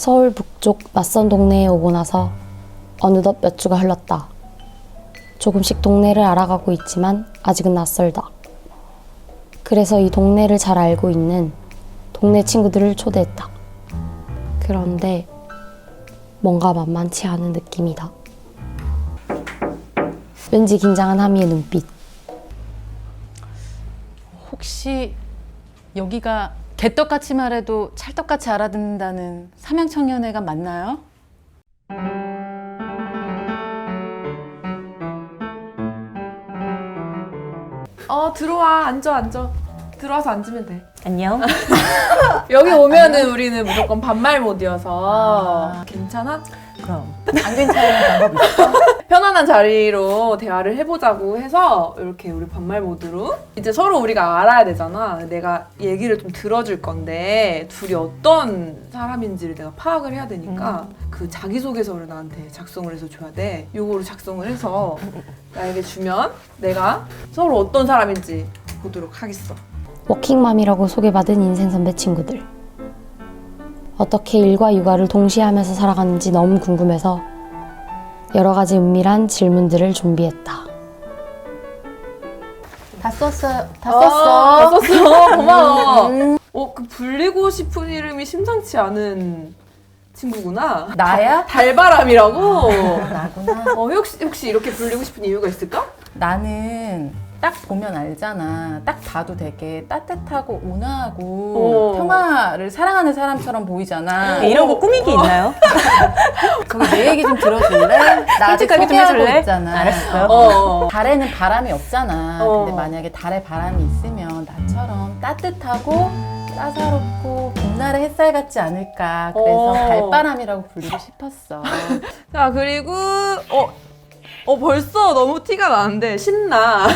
서울 북쪽 낯선 동네에 오고 나서 어느덧 몇 주가 흘렀다. 조금씩 동네를 알아가고 있지만 아직은 낯설다. 그래서 이 동네를 잘 알고 있는 동네 친구들을 초대했다. 그런데 뭔가 만만치 않은 느낌이다. 왠지 긴장한 하미의 눈빛. 혹시 여기가 개떡같이 말해도 찰떡같이 알아듣는다는 삼양청년회가 맞나요? 어 들어와 앉아 앉아 들어와서 앉으면 돼 안녕. 여기 오면은 우리는 무조건 반말 모드여서 괜찮아? 그럼 안 괜찮은 방법 있어? 편안한 자리로 대화를 해보자고 해서 이렇게 우리 반말 모드로 이제 서로 우리가 알아야 되잖아. 내가 얘기를 좀 들어줄 건데 둘이 어떤 사람인지를 내가 파악을 해야 되니까 그 자기소개서를 나한테 작성을 해서 줘야 돼. 요거를 작성을 해서 나에게 주면 내가 서로 어떤 사람인지 보도록 하겠어. 워킹맘이라고 소개받은 인생 선배 친구들. 어떻게 일과 육아를 동시에 하면서 살아가는지 너무 궁금해서 여러 가지 은밀한 질문들을 준비했다. 다 썼어요. 다 아, 썼어. 다 썼어. 고마워. 어, 그 불리고 싶은 이름이 심상치 않은 친구구나. 나야? 달바람이라고. 나구나. 어, 혹시 혹시 이렇게 불리고 싶은 이유가 있을까? 나는 딱 보면 알잖아. 딱 봐도 되게 따뜻하고 온화하고 어. 평화를 사랑하는 사람처럼 보이잖아. 이런 거 꾸미기 있나요? 그럼 내 얘기 좀 들어줄래? 나 아직 솔직하게 좀 소개하고 해줄래? 있잖아. 알았어. 어. 달에는 바람이 없잖아. 어. 근데 만약에 달에 바람이 있으면 나처럼 따뜻하고 따사롭고 봄날의 햇살 같지 않을까. 그래서 어. 달바람이라고 불리고 싶었어. 자, 그리고 어, 어 벌써 너무 티가 나는데 신나.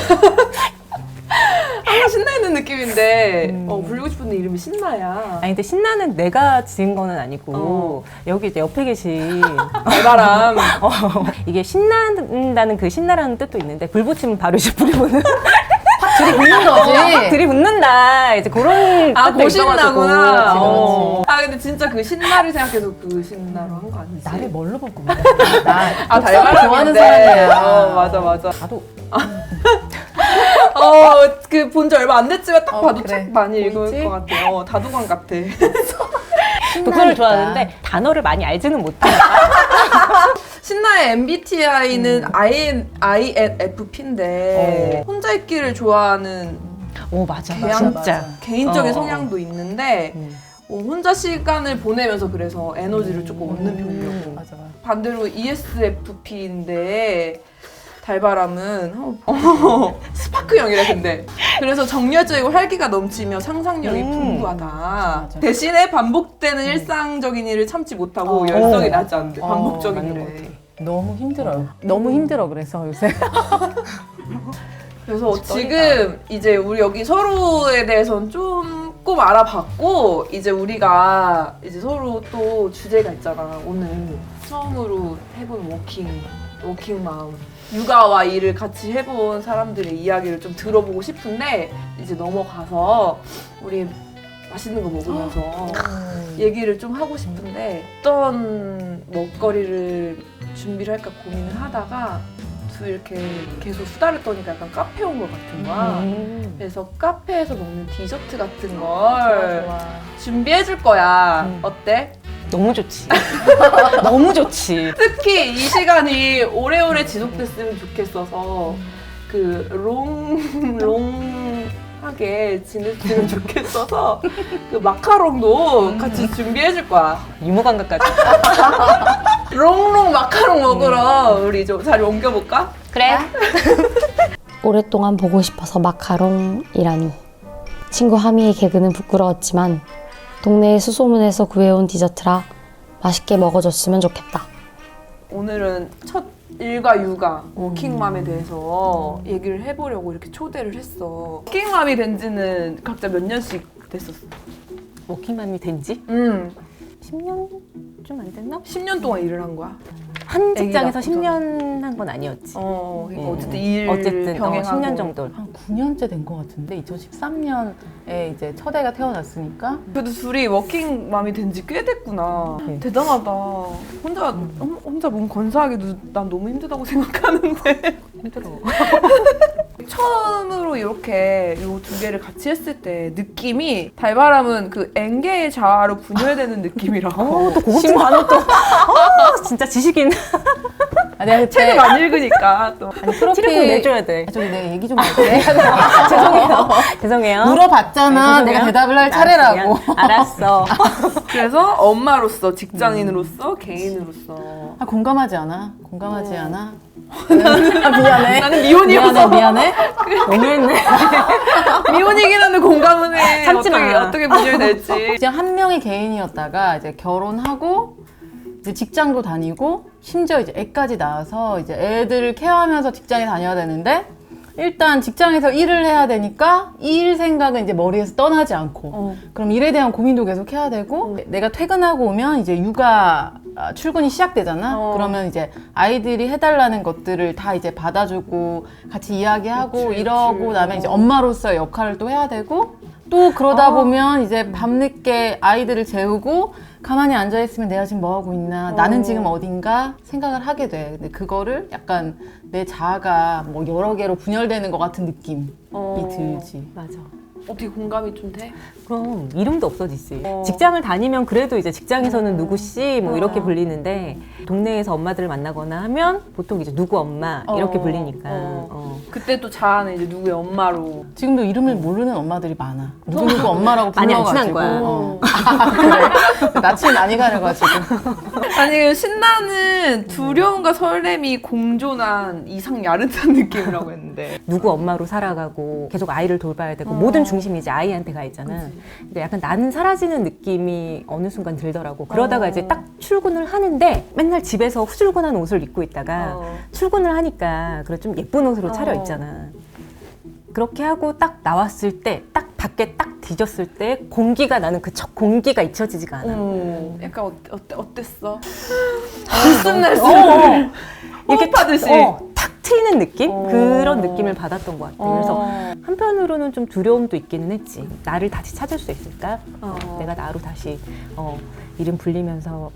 항상 신나 있는 느낌인데 어, 불리고 싶은 이름이 신나야. 아니 근데 신나는 내가 지은 거는 아니고 어. 여기 이제 옆에 계신 달바람. 어, 이게 신난다는 그 신나라는 뜻도 있는데 불 붙이면 바로 이제 불이 붙는 들이붓는 거지. 들이붙는다 이제 그런 아, 뜻도. 고신나구나. 어. 아, 근데 진짜 그 신나를 생각해서 그 신나로 한 거 아니지? 나를 뭘로 볼 겁니다. 나 아, 달바람인데. 좋아하는 사람이야. 어, 맞아, 맞아. 나도 어, 그 본 지 얼마 안 됐지만 딱 어, 봐도 그래. 책 많이 읽을 보이지? 것 같아. 어, 다도관 같아. 독서를 좋아하는데 단어를 많이 알지는 못해. 신나의 MBTI는 IN, INFP인데 어. 혼자 있기를 좋아하는 오 맞아 개양- 진짜. 개인적인 어, 어. 성향도 있는데 음. 어, 혼자 시간을 보내면서 그래서 에너지를 조금 얻는 편이라고. 맞아 맞아. 반대로 ESFP인데 달바람은 어, 어, 스파크형이래 근데 그래서 정열적이고 활기가 넘치며 상상력이 음. 풍부하다 맞아. 대신에 반복되는 일상적인 일을 참지 못하고 어. 열성이 나지 않는데 어, 반복적인 맞는 일에 것 같아. 너무 힘들어요. 너무 힘들어 그래서 요새. 그래서 지금 이제 우리 여기 서로에 대해서는 조금 알아봤고 이제 우리가 이제 서로 또 주제가 있잖아 오늘. 처음으로 해본 워킹 워킹 마음. 육아와 일을 같이 해본 사람들의 이야기를 좀 들어보고 싶은데 이제 넘어가서 우리 맛있는 거 먹으면서 얘기를 좀 하고 싶은데 어떤 먹거리를 준비를 할까 고민을 하다가 둘 이렇게 계속 수다를 떠니까 약간 카페 온 것 같은 거야. 음. 그래서 카페에서 먹는 디저트 같은 걸 준비해 줄 거야. 음. 어때? 너무 좋지. 너무 좋지. 특히 이 시간이 오래오래 지속됐으면 좋겠어서 그 롱, 롱 하게 지냈으면 좋겠어서 그 마카롱도 같이 준비해 줄 거야. 유머 감각까지. 롱롱 마카롱 먹으러 우리 좀 자리 옮겨볼까? 그래. 오랫동안 보고 싶어서 마카롱이라니. 친구 하미의 개그는 부끄러웠지만 동네의 수소문에서 구해온 디저트라 맛있게 먹어줬으면 좋겠다. 오늘은 첫 일과 육아 워킹맘에 대해서 얘기를 해보려고 이렇게 초대를 했어. 워킹맘이 된 지는 각자 몇 년씩 됐었어. 워킹맘이 된지 음, 10년 좀 안 됐나? 10년 동안 일을 한 거야. 한 직장에서 애기가 10년 한 건 아니었지. 어, 그러니까 음. 어쨌든 일 어쨌든 어, 병행하고 10년 정도. 한 9년째 된 것 같은데 2013년에 이제 첫 애가 태어났으니까 그래도 둘이 워킹맘이 된 지 꽤 됐구나. 네. 대단하다. 혼자 혼- 혼자 몸 건사하기도 난 너무 힘들다고 생각하는데 힘들어. 처음으로 이렇게 요 두 개를 같이 했을 때 느낌이 달바람은 그 엥게의 자아로 분열되는 느낌이라고. 어, 또 고급진 단어 또. 어, 진짜 지식인. 아, 내가 책을 안 읽으니까 또. 아니 프로필 티를 내줘야 돼. 아, 저기 내가 얘기 좀 할게 죄송해요. 죄송해요. 물어봤잖아 네, 내가. 대답을 할 알았어, 차례라고. 알았어. 그래서 엄마로서 직장인으로서 개인으로서 아, 공감하지 않아? 공감하지 않아? 아, 미안해 나는 미혼이어서 미안해 미안해 너무했네. 미혼이긴 한데 공감은 해. 참지 어떻게 마. 어떻게 분열 될지. 그냥 한 명의 개인이었다가 이제 결혼하고 이제 직장도 다니고 심지어 이제 애까지 낳아서 이제 애들을 케어하면서 직장에 다녀야 되는데 일단 직장에서 일을 해야 되니까 이 일 생각은 이제 머리에서 떠나지 않고 어. 그럼 일에 대한 고민도 계속 해야 되고 내가 퇴근하고 오면 이제 육아 아, 출근이 시작되잖아. 어. 그러면 이제 아이들이 해달라는 것들을 다 이제 받아주고 같이 이야기하고 그치, 이러고 그치. 나면 이제 어. 엄마로서의 역할을 또 해야 되고 또 그러다 어. 보면 이제 밤늦게 아이들을 재우고 가만히 앉아 있으면 내가 지금 뭐 하고 있나 나는 어. 지금 어딘가 생각을 하게 돼. 근데 그거를 약간 내 자아가 뭐 여러 개로 분열되는 것 같은 느낌이 어. 들지. 맞아. 어떻게 공감이 좀 돼? 그럼 이름도 없어지지. 어. 직장을 다니면 그래도 이제 직장에서는 누구 씨 뭐 이렇게 어. 불리는데 동네에서 엄마들을 만나거나 하면 보통 이제 누구 엄마 이렇게 어. 불리니까. 어. 어. 그때 또 자아는 이제 누구의 엄마로. 지금도 이름을 모르는 엄마들이 많아. 누구 누구 엄마라고 많이 안 불러가지고. 친한 거야. 어. 아, 그래? 낯을 많이 가려가지고. 아니 신나는 두려움과 설렘이 공존한 이상 야릇한 느낌이라고 했는데. 누구 엄마로 살아가고 계속 아이를 돌봐야 되고 어. 모든 중 심이 이제 아이한테 가 있잖아. 근데 약간 나는 사라지는 느낌이 어느 순간 들더라고. 그러다가 어. 이제 딱 출근을 하는데 맨날 집에서 후줄근한 옷을 입고 있다가 어. 출근을 하니까 그래 좀 예쁜 옷으로 차려 어. 입잖아. 그렇게 하고 딱 나왔을 때, 딱 밖에 딱 뒤졌을 때 공기가 나는 그 첫 공기가 잊혀지지가 않아. 어. 약간 어때, 어때, 어땠어? 아, 들숨날숨. 이렇게 호흡하듯이. 어, 탁 트이는 느낌? 어. 그런 느낌을 받았던 것 같아. 그래서 어. 한편으로는 좀 두려움도 있기는 했지. 나를 다시 찾을 수 있을까? 어. 내가 나로 다시 어, 이름 불리면서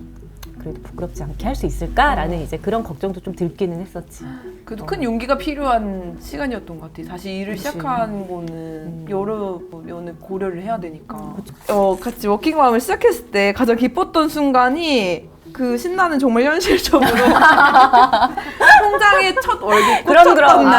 그래도 부끄럽지 않게 할 수 있을까라는 이제 그런 걱정도 좀 들기는 했었지. 그래도 큰 용기가 필요한 시간이었던 것 같아. 다시 일을 그치. 시작한 거는 여러 면을 고려를 해야 되니까. 어, 같이 워킹맘을 시작했을 때 가장 기뻤던 순간이 그 신나는 정말 현실적으로 통장에 첫 월급 그럼, 꽂혔던. 날.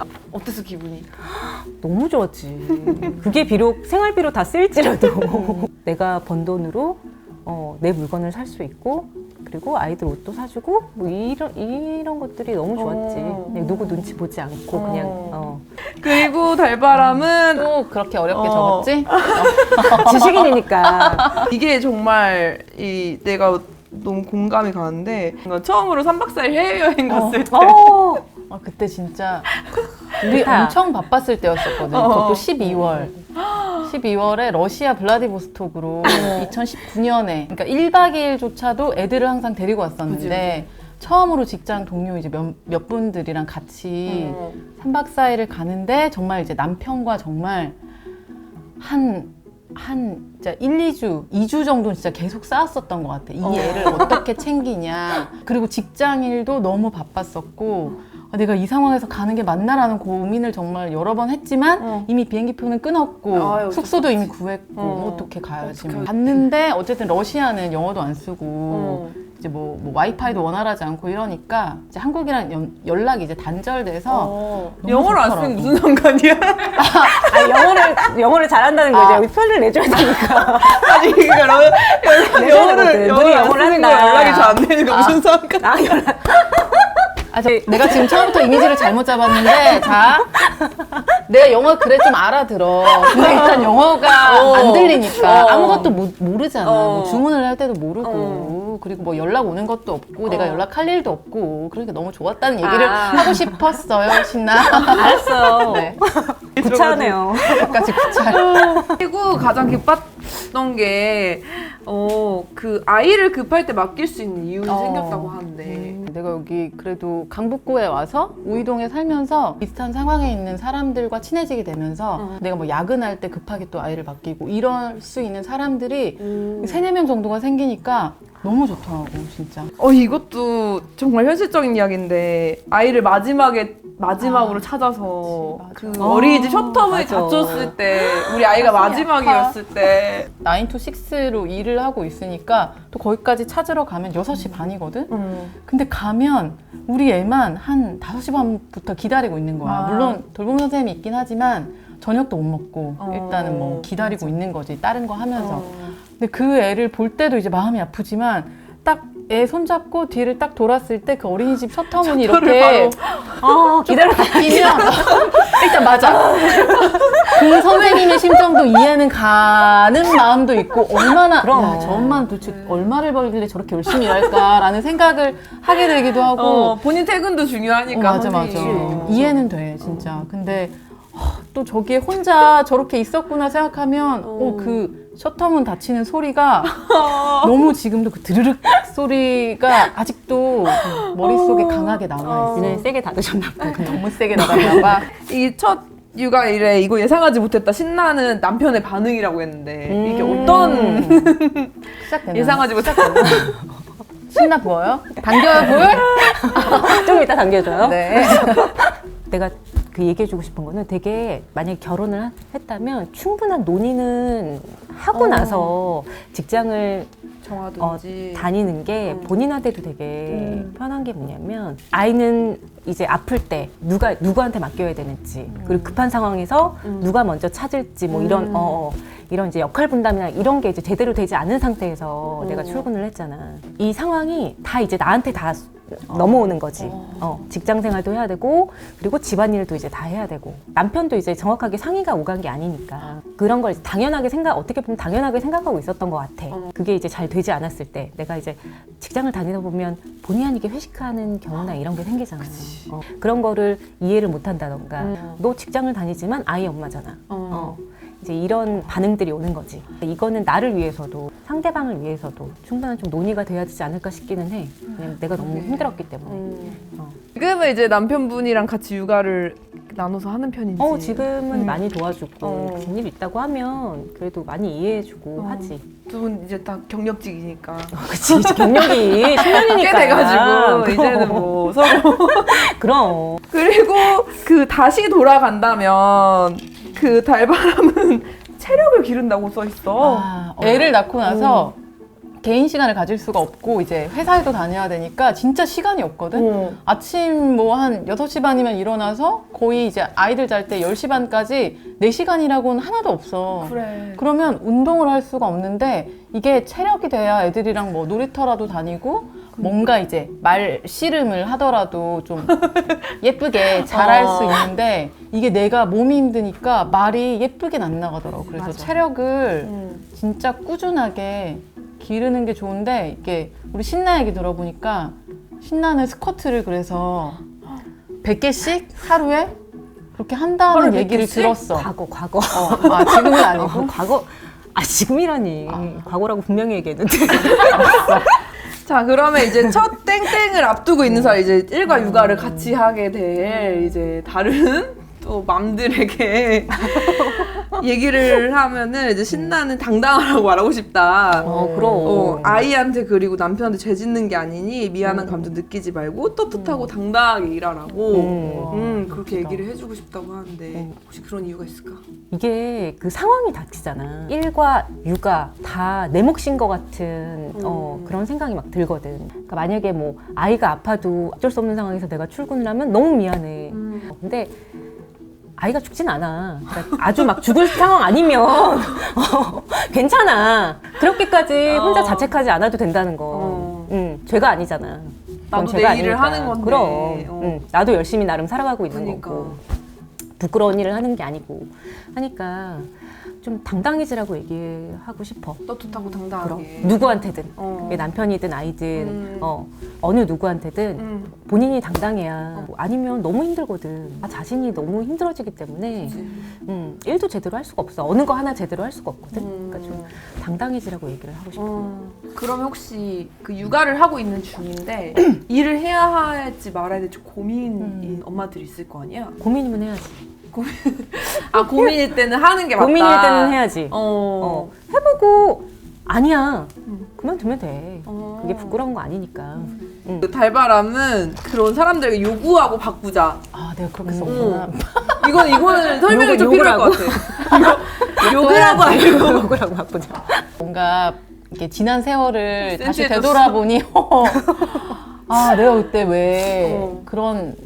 아. 어땠어 기분이? 너무 좋았지. 그게 비록 생활비로 다 쓰일지라도 내가 번 돈으로 어, 내 물건을 살 수 있고 그리고 아이들 옷도 사주고 뭐 이런 이런 것들이 너무 좋았지. 어. 그냥 누구 눈치 보지 않고 어. 그냥 어. 그리고 달바람은 또 그렇게 어렵게 어. 적었지? 지식인이니까 이게 정말 이 내가 너무 공감이 가는데 뭔가 처음으로 3박 4일 해외여행 갔을 때 어, 아, 그때 진짜 우리 좋다. 엄청 바빴을 때였었거든. 어. 그것도 12월. 12월에 러시아 블라디보스톡으로 2019년에 그러니까 1박 2일조차도 애들을 항상 데리고 왔었는데 처음으로 직장 동료 이제 몇, 몇 분들이랑 같이 어. 3박 4일을 가는데 정말 이제 남편과 정말 한, 한, 진짜 1, 2주, 2주 정도는 진짜 계속 싸웠었던 것 같아. 이 어. 애를 어떻게 챙기냐. 그리고 직장 일도 너무 바빴었고, 아, 내가 이 상황에서 가는 게 맞나라는 고민을 정말 여러 번 했지만, 어. 이미 비행기 표는 끊었고, 아유, 숙소도 이미 구했고, 어. 어떻게 가야지. 어떡해. 뭐. 갔는데, 어쨌든 러시아는 영어도 안 쓰고, 어. 이제 뭐, 뭐 와이파이도 원활하지 않고 이러니까, 이제 한국이랑 연, 연락이 이제 단절돼서, 어. 영어를 안. 쓰면 무슨 상관이야? 아, 영어를 영어를 잘한다는 거지. 아. 여기 표를 내줘야 되니까. 아니 그러니까 러- 내줘야 영어를. 영어를 안 쓰는 거. 연락이 잘 안 되는 거 무슨 상관? 아, 연락. 아, 저, 내가 지금 처음부터 이미지를 잘못 잡았는데, 자. 내가 영어 그래 좀 알아들어. 근데 일단 영어가 어. 안 들리니까 어. 아무것도 모, 모르잖아. 어. 뭐 주문을 할 때도 모르고, 어. 그리고 뭐 연락 오는 것도 없고, 내가 어. 연락할 일도 없고, 그러니까 너무 좋았다는 얘기를 아. 하고 싶었어요, 신나. 알았어. 네. 구차하네요. 여기까지 구차. 그리고 가장 기뻤 됐던 게, 어, 그 아이를 급할 때 맡길 수 있는 이유가 어. 생겼다고 하는데. 음, 내가 여기 그래도 강북구에 와서 우이동에 살면서 비슷한 상황에 있는 사람들과 친해지게 되면서 어. 내가 뭐 야근할 때 급하게 또 아이를 맡기고 이럴 수 있는 사람들이 음. 세네 명 정도가 생기니까 너무 좋더라고 진짜. 어, 이것도 정말 현실적인 이야기인데, 아이를 마지막에, 마지막으로 찾아서, 그치, 그 맞아. 어린이집 셔터문이 맞아. 닫혔을 때, 우리 아이가 마지막이었을 때, 9 to 6로 일을 하고 있으니까 또 거기까지 찾으러 가면 6시 반이거든? 음. 근데 가면 우리 애만 한 5시 반부터 기다리고 있는 거야. 아. 물론 돌봄 선생님이 있긴 하지만 저녁도 못 먹고 어. 일단은 뭐 기다리고 있는 거지. 다른 거 하면서. 어. 근데 그 애를 볼 때도 이제 마음이 아프지만 딱 애 손잡고 뒤를 딱 돌았을 때 그 어린이집 셔터문이 이렇게 아, 기다려. 바뀌면 일단 맞아. 그 선생님의 심정도 이해는 가는 마음도 있고 얼마나 그럼. 야, 저 엄마는 도대체 얼마를 벌길래 저렇게 열심히 일할까라는 생각을 하게 되기도 하고 어, 본인 퇴근도 중요하니까. 어, 맞아 맞아 선생님. 이해는 돼 진짜 근데 하, 또 저기에 혼자 저렇게 있었구나 생각하면 어, 그 셔터문 닫히는 소리가 너무 지금도 그 드르륵 소리가 아직도 그 머릿속에 강하게 남아 있어 유난히 세게 닫으셨나 봐. 그 너무 세게 나갔나 봐 이 첫 육아일에 이거 예상하지 못했다 신나는 남편의 반응이라고 했는데 이게 음. 어떤 시작되나? 예상하지 못했다 신나 보여요? 당겨요 볼? 좀 이따 당겨줘요. 네 내가 그 얘기해주고 싶은 거는 되게 만약에 결혼을 하- 했다면 충분한 논의는 하고 어. 나서 직장을 정하든지 다니는 게 음. 본인한테도 되게 음. 편한 게 뭐냐면 아이는 이제 아플 때 누가 누구한테 맡겨야 되는지 그리고 급한 상황에서 음. 누가 먼저 찾을지 뭐 이런 음. 어, 어, 이런 이제 역할 분담이나 이런 게 이제 제대로 되지 않은 상태에서 음. 내가 출근을 했잖아. 이 상황이 다 이제 나한테 다 넘어오는 거지. 어, 직장 생활도 해야 되고 그리고 집안일도 이제 다 해야 되고 남편도 이제 정확하게 상의가 오간 게 아니니까 그런 걸 당연하게 생각 어떻게 보면 당연하게 생각하고 있었던 것 같아. 어. 그게 이제 잘 되지 않았을 때 내가 이제 직장을 다니다 보면 본의 아니게 회식하는 경우나 이런 게 생기잖아. 어, 그런 거를 이해를 못 한다던가 음. 너 직장을 다니지만 아이 엄마잖아. 어. 어. 이제 이런 반응들이 오는 거지. 이거는 나를 위해서도 상대방을 위해서도 충분한 좀 논의가 돼야 되지 않을까 싶기는 해. 왜냐면 내가 너무 힘들었기 때문에. 음. 어. 지금은 이제 남편분이랑 같이 육아를 나눠서 하는 편인지 어, 지금은 음. 많이 도와주고 어. 무슨 일 있다고 하면 그래도 많이 이해해주고 어. 하지. 두 분 이제 다 경력직이니까 그치, 이제 경력이 10년이니까. 꽤 돼가지고 이제는 뭐 서로 그럼. 그리고 그 다시 돌아간다면 그 달바람은 체력을 기른다고 써 있어. 아, 애를 낳고 나서 개인 시간을 가질 수가 없고 이제 회사에도 다녀야 되니까 진짜 시간이 없거든. 어. 아침 뭐 한 6시 반이면 일어나서 거의 이제 아이들 잘 때 10시 반까지 4시간이라고는 하나도 없어. 그래. 그러면 운동을 할 수가 없는데 이게 체력이 돼야 애들이랑 뭐 놀이터라도 다니고 뭔가 이제 말 씨름을 하더라도 좀 예쁘게 잘할 어. 수 있는데 이게 내가 몸이 힘드니까 말이 예쁘게 안 나가더라고. 그래서 맞아. 체력을 음. 진짜 꾸준하게 기르는 게 좋은데 이게 우리 신나 얘기 들어보니까 신나는 스쿼트를 그래서 100개씩 하루에 그렇게 한다는 얘기를 100개씩? 들었어. 과거, 과거. 어, 아 지금은 어, 아니고 과거. 아, 지금이라니. 과거라고 분명히 얘기했는데. 자 그러면 이제 첫 땡땡을 앞두고 있는 사람 이제 일과 육아를 같이 하게 될 이제 다른 또 맘들에게 얘기를 하면은 이제 신나는 당당하라고 말하고 싶다. 어, 그럼. 어, 아이한테 그리고 남편한테 죄 짓는 게 아니니 미안한 감정 느끼지 말고 떳떳하고 당당하게 일하라고 음. 음, 그렇게 얘기를 해주고 싶다고 하는데 혹시 그런 이유가 있을까? 이게 그 상황이 닥치잖아. 일과 육아 다 내 몫인 것 같은 어, 음. 그런 생각이 막 들거든. 그러니까 만약에 뭐 아이가 아파도 어쩔 수 없는 상황에서 내가 출근을 하면 너무 미안해. 음. 어, 근데 아이가 죽진 않아. 그러니까 아주 막 죽을 상황 아니면 어, 괜찮아. 그렇게까지 혼자 어. 자책하지 않아도 된다는 거. 어. 응, 죄가 아니잖아. 나도 죄가 내 일을. 하는 건데. 그럼. 어. 응, 나도 열심히 나름 살아가고 있는 그러니까. 거고. 부끄러운 일을 하는 게 아니고 하니까 좀 당당해지라고 얘기하고 싶어. 떳떳하고 그럼 당당하게. 누구한테든 어. 그게 남편이든 아이든 음. 어, 어느 누구한테든 음. 본인이 당당해야 아니면 너무 힘들거든. 나 자신이 너무 힘들어지기 때문에 그치. 음, 일도 제대로 할 수가 없어. 어느 거 하나 제대로 할 수가 없거든. 음. 그러니까 좀 당당해지라고 얘기를 하고 싶어. 어. 그러면 혹시 그 육아를 하고 있는 중인데 일을 해야 할지 말아야 될지 고민인 음. 엄마들이 있을 거 아니야? 고민이면 해야지. 아 고민일 때는 하는 게 맞다. 고민일 때는 해야지. 어. 어, 해보고 아니야. 음. 그만두면 돼. 어. 그게 부끄러운 거 아니니까. 응. 그 달바람은 그런 사람들에게 요구하고 바꾸자. 아 내가 그렇게 음. 썼구나. 이건 이거는 설명이 좀 필요할 것 같아. 욕을하고 아니고. 욕을하고 바꾸자. 뭔가 이렇게 지난 세월을 다시. 되돌아보니 아 내가 그때 왜 어. 그런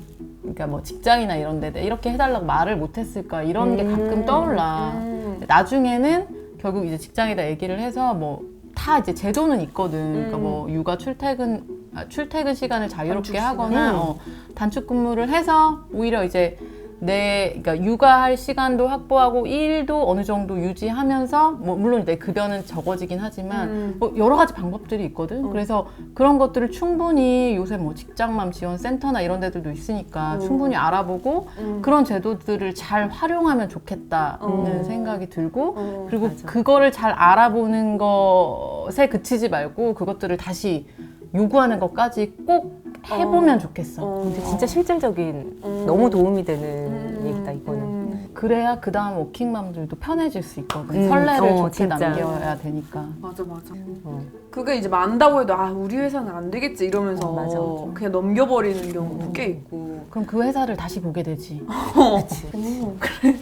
그러니까 뭐 직장이나 이런 데 이렇게 해달라고 말을 못했을까 이런 게 음. 가끔 떠올라. 음. 나중에는 결국 이제 직장에다 얘기를 해서 뭐 다 이제 제도는 있거든. 그러니까 음. 뭐 육아 출퇴근 아, 출퇴근 시간을 자유롭게 단축 시간. 하거나 음. 어, 단축 근무를 해서 오히려 이제 내 그러니까 육아할 시간도 확보하고 일도 어느 정도 유지하면서 뭐 물론 내 급여는 적어지긴 하지만 음. 뭐 여러 가지 방법들이 있거든. 어. 그래서 그런 것들을 충분히 요새 뭐 직장맘 지원 센터나 이런 데들도 있으니까 어. 충분히 알아보고 음. 그런 제도들을 잘 활용하면 좋겠다는 어. 생각이 들고 어. 그리고 맞아. 그거를 잘 알아보는 것에 그치지 말고 그것들을 다시 요구하는 것까지 꼭 해보면 좋겠어. 어. 근데 진짜 실질적인 음. 너무 도움이 되는 음. 얘기다 이거는. 음. 그래야 그 다음 워킹맘들도 편해질 수 있거든. 음. 설레를 어, 좋게 진짜. 남겨야 되니까. 맞아 맞아. 어. 그게 이제 많다고 해도 아 우리 회사는 안 되겠지 이러면서 어, 맞아, 맞아. 그냥 넘겨버리는 경우도 꽤 있고. 그럼 그 회사를 다시 보게 되지. 어. 그치. 오, 그래.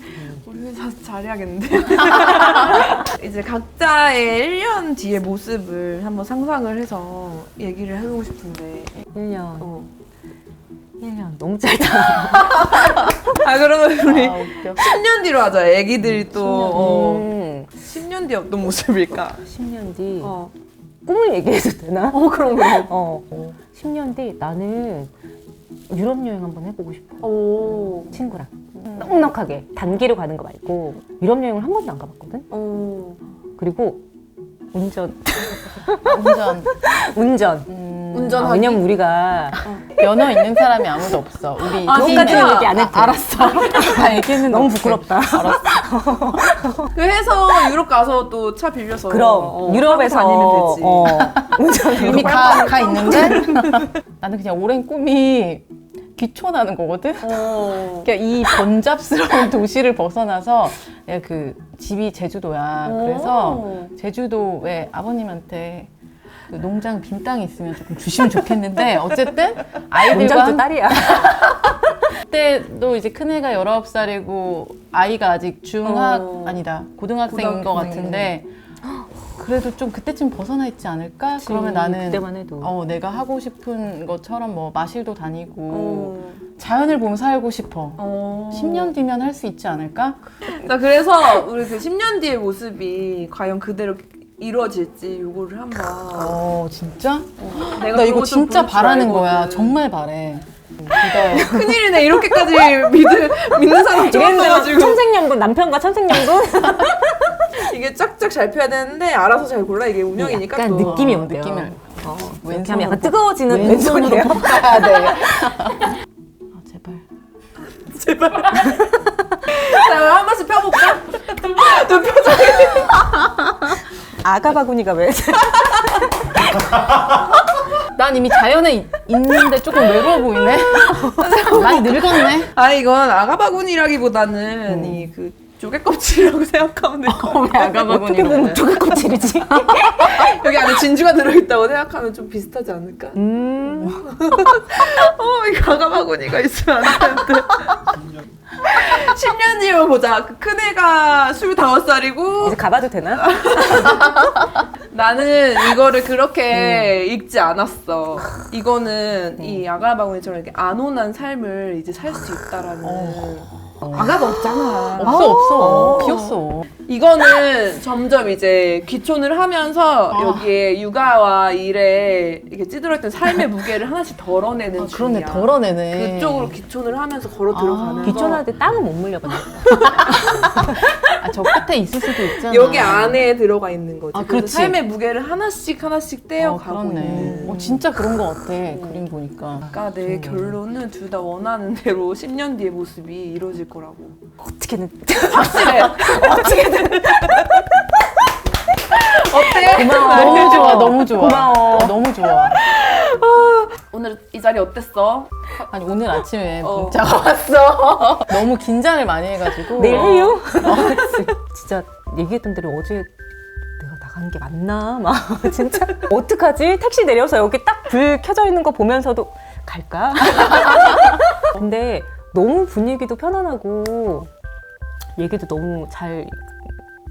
우리 회사 잘해야겠는데. 이제 각자의 1년 뒤의 모습을 한번 상상을 해서 얘기를 해보고 싶은데. 1년. 어. 1년. 너무 짧다. 아 그러면 우리 아 웃겨. 10년 뒤로 하자. 애기들이 또 10년. 어, 음. 10년 뒤 어떤 모습일까? 10년 뒤. 어. 꿈을 얘기해도 되나? 어 그럼 그럼. 어. 10년 뒤 나는 유럽 여행 한번 해보고 싶어. 오. 친구랑. 넉넉하게. 단기로 가는 거 말고. 유럽 여행을 한 번도 안 가봤거든? 오. 그리고 운전. 운전. 운전. 음, 운전하기? 아, 왜냐면 우리가 면허 있는 사람이 아무도 없어. 우리 아, 팀에. 진짜? 얘기 안 했지. 아, 알았어. 다 얘기했는데 너무. 부끄럽다. 알았어. 그 해서 유럽 가서 또 차 빌려서 그럼 어, 유럽에서 타고 다니면 되지. 어, 운전 이미 가, 가 있는데 나는 그냥 오랜 꿈이 귀촌하는 거거든. 어. 그러니까 이 번잡스러운 도시를 벗어나서 내가 그 집이 제주도야. 그래서 오. 제주도에 아버님한테 그 농장 빈 땅이 있으면 조금 주시면 좋겠는데 어쨌든 아이들과 함- 딸이야. 그때도 이제 큰애가 19살이고 아이가 아직 중학 어. 아니다 고등학생인 것 고등학생. 같은데 그래도 좀 그때쯤 벗어나 있지 않을까? 그러면 나는 그때만 해도. 어 내가 하고 싶은 것처럼 뭐 마실도 다니고 어. 자연을 보며 살고 싶어. 어. 10년 뒤면 할 수 있지 않을까? 나 그래서 우리 그 10년 뒤의 모습이 과연 그대로 이루어질지 요거를 한번 어 진짜? 어, 나 그런 이거 진짜 바라는 거야. 정말 바래. 믿어요. 큰일이네 이렇게까지 믿을, 믿는 사람 처음 이랬는데 봐가지고 천생연분 남편과 천생연분 이게 짝짝 잘 펴야 되는데 알아서 잘 골라 이게 운영이니까 약간 또. 느낌이 어, 어때요? 느낌을. 어, 이렇게 왼손으로 하면 약간 볶- 뜨거워지는 왼손으로. 볶아야 돼. 아 제발. 자, 한 번씩 펴볼까? 또 펴줘. 아가 바구니가 왜? 난 이미 자연에 있- 있는데 조금 외로워 보이네. 많이 늙었네. 아 이건 아가바군이라기보다는 이 그 조개 껍질이라고 생각하면 될 것 같아. 왜 아가바구니? 어떻게 보면 조개껍질이지. 여기 안에 진주가 들어있다고 생각하면 좀 비슷하지 않을까? 음. 어, 이 아가바구니가 있으면 안 되는데. 10년 뒤에 보자. 그 큰애가 25살이고 이제 가봐도 되나? 나는 이거를 그렇게 읽지 않았어. 이거는 이 아가바구니처럼 이렇게 안온한 삶을 이제 살 수 있다라는. 아가가 없잖아. 없어 없어. 비었어. 이거는 점점 이제 귀촌을 하면서 아. 여기에 육아와 일에 이렇게 찌들어있던 삶의 무게를 하나씩 덜어내는 아, 그러네 중이야. 덜어내네. 그쪽으로 귀촌을 하면서 걸어 아, 들어가면서 귀촌할 때 땅은 못 물려봤네. 아, 저 끝에 있을 수도 있잖아. 여기 안에 들어가 있는 거지. 아, 그래서 그렇지. 삶의 무게를 하나씩 하나씩 어, 떼어가고 그렇네. 있는. 어, 진짜 그런 거 같아. 그림 보니까. 그러니까 내 결론은 둘 다 원하는 대로 10년 뒤의 모습이 이루어질 거라고. 어떻게든 확실해. 어떻게든. 어때? 너무 좋아, 너무 좋아. 고마워. 어, 너무 좋아. 오늘 이 자리 어땠어? 아니 오늘 아침에 어. 문자가 왔어. 너무 긴장을 많이 해가지고. 내일 해요? 진짜 얘기했던 대로 어제 내가 나간 게 맞나? 막 진짜 어떡하지? 택시 내려서 여기 딱 불 켜져 있는 거 보면서도 갈까? 근데 너무 분위기도 편안하고 얘기도 너무 잘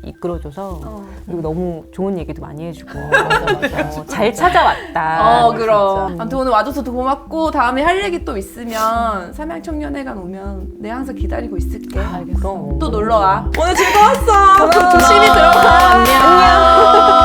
이끌어줘서 그리고 너무 좋은 얘기도 많이 해주고 어, 잘 찾아왔다. 어, 그럼. 진짜. 아무튼 오늘 와줘서 고맙고 다음에 할 얘기 또 있으면 삼양청년회관 오면 내가 항상 기다리고 있을게. 알겠어. 또 놀러 와. 오늘 즐거웠어. 조심히 들어가. 안녕.